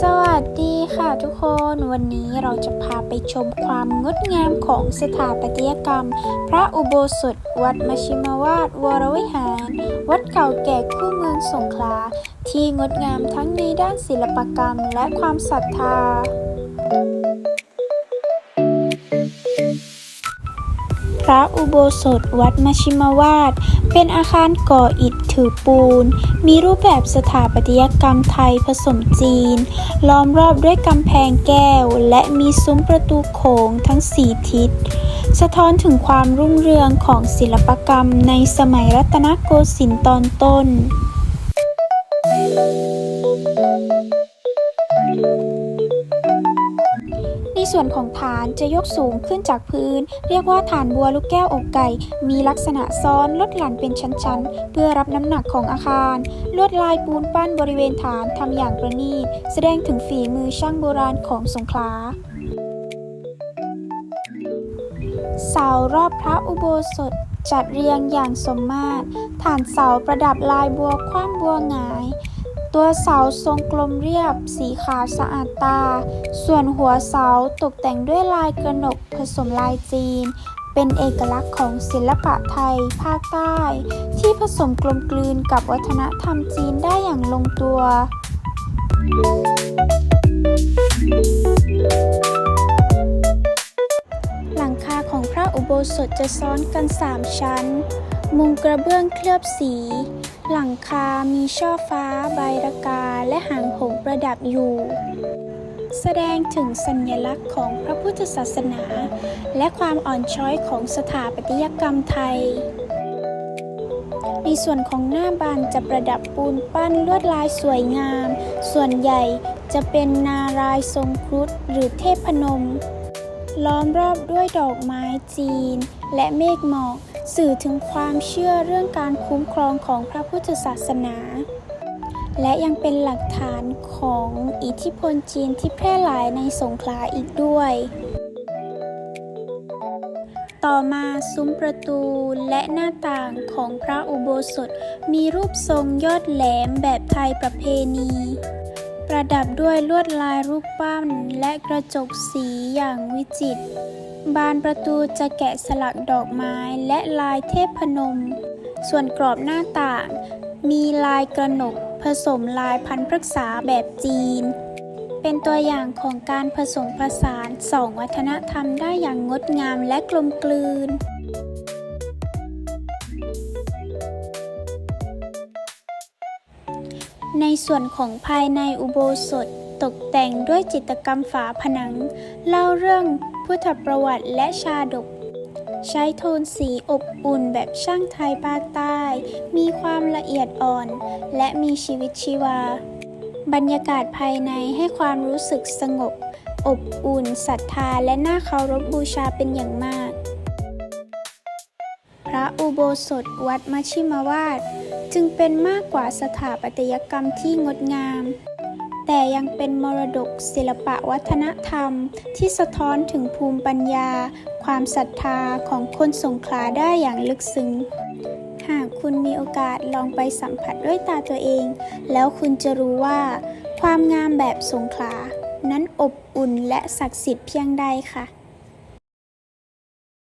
สวัสดีค่ะทุกคนวันนี้เราจะพาไปชมความงดงามของสถาปัตยกรรม พระอุโบสถ วัดมชิมาวาดวรวิหาร วัดเก่าแก่คู่เมืองสงขลา ที่งดงามทั้งในด้านศิลปกรรมและความศรัทธา ระอุโบสถวัดมชิมาวาด เป็นอาคารก่ออิฐถือปูน มีรูปแบบสถาปัตยกรรมไทยผสมจีน ล้อมรอบด้วยกำแพงแก้ว และมีซุ้มประตูโขงทั้งสี่ทิศ สะท้อนถึงความรุ่งเรืองของศิลปกรรมในสมัยรัตนโกสินทร์ตอนต้น ส่วนของฐานจะยกสูงขึ้นจากพื้น เรียกว่าฐานบัวลูกแก้วอกไก่ มีลักษณะซ้อนลดหลั่นเป็นชั้นๆ เพื่อรับน้ำหนักของอาคาร ลวดลายปูนปั้นบริเวณฐานทำอย่างประณีตแสดงถึงฝีมือช่างโบราณของสงขลาเสารอบพระอุโบสถจัดเรียงอย่างสมมาตร ฐานเสาประดับลายบัวคว่ำบัวหงา ตัวเสาทรงกลมเรียบ สีขาวสะอาดตา ส่วนหัวเสาตกแต่งด้วยลายกระหนกผสมลายจีน เป็นเอกลักษณ์ของศิลปะไทยภาคใต้ ที่ผสมกลมกลืนกับวัฒนธรรมจีนได้อย่างลงตัว หลังคาของพระอุโบสถจะซ้อนกัน 3 ชั้น มุงกระเบื้องเคลือบสี หลังคา มีช่อฟ้า ใบระกา และหางหงประดับอยู่ แสดงถึงสัญลักษณ์ของพระพุทธศาสนา และความอ่อนช้อยของสถาปัตยกรรมไทย ในส่วนของหน้าบานจะประดับปูนปั้นลวดลายสวยงาม ส่วนใหญ่จะเป็นนารายณ์ทรงครุฑหรือเทพนม ล้อมรอบด้วยดอกไม้จีน และเมฆหมอก สื่อถึงความเชื่อเรื่องการคุ้มครองของพระพุทธศาสนา และยังเป็นหลักฐานของอิทธิพลจีนที่แพร่หลายในสงขลาอีกด้วย ต่อมาซุ้มประตูและหน้าต่างของพระอุโบสถมีรูปทรงยอดแหลมแบบไทยประเพณี ประดับด้วยลวดลายรูปปั้นและกระจกสีอย่างวิจิตร บานประตูจะแกะสลักดอกไม้และลายเทพนม ส่วนกรอบหน้าต่าง มีลายกระหนกผสมลายพันพฤกษาแบบจีน เป็นตัวอย่างของการผสมผสานสองวัฒนธรรมได้อย่างงดงามและกลมกลืน ในส่วนของภายในอุโบสถตกแต่งด้วยจิตรกรรมฝาผนัง เล่าเรื่องพุทธประวัติและชาดก ใช้โทนสีอบอุ่นแบบช่างไทยภาคใต้ มีความละเอียดอ่อน และมีชีวิตชีวา บรรยากาศภายในให้ความรู้สึกสงบ อบอุ่นศรัทธาและน่าเคารพบูชาเป็นอย่างมาก พระอุโบสถวัดมชิมาวาด จึงเป็นมากกว่าสถาปัตยกรรมที่งดงาม แต่ยังเป็นมรดกศิลปะวัฒนธรรมที่สะท้อนถึงภูมิปัญญา ความศรัทธาของคนสงขลาได้อย่างลึกซึ้งหากคุณมีโอกาสลองไปสัมผัสด้วยตาตัวเอง แล้วคุณจะรู้ว่า ความงามแบบสงขลา นั้นอบอุ่นและศักดิ์สิทธิ์เพียงใดค่ะ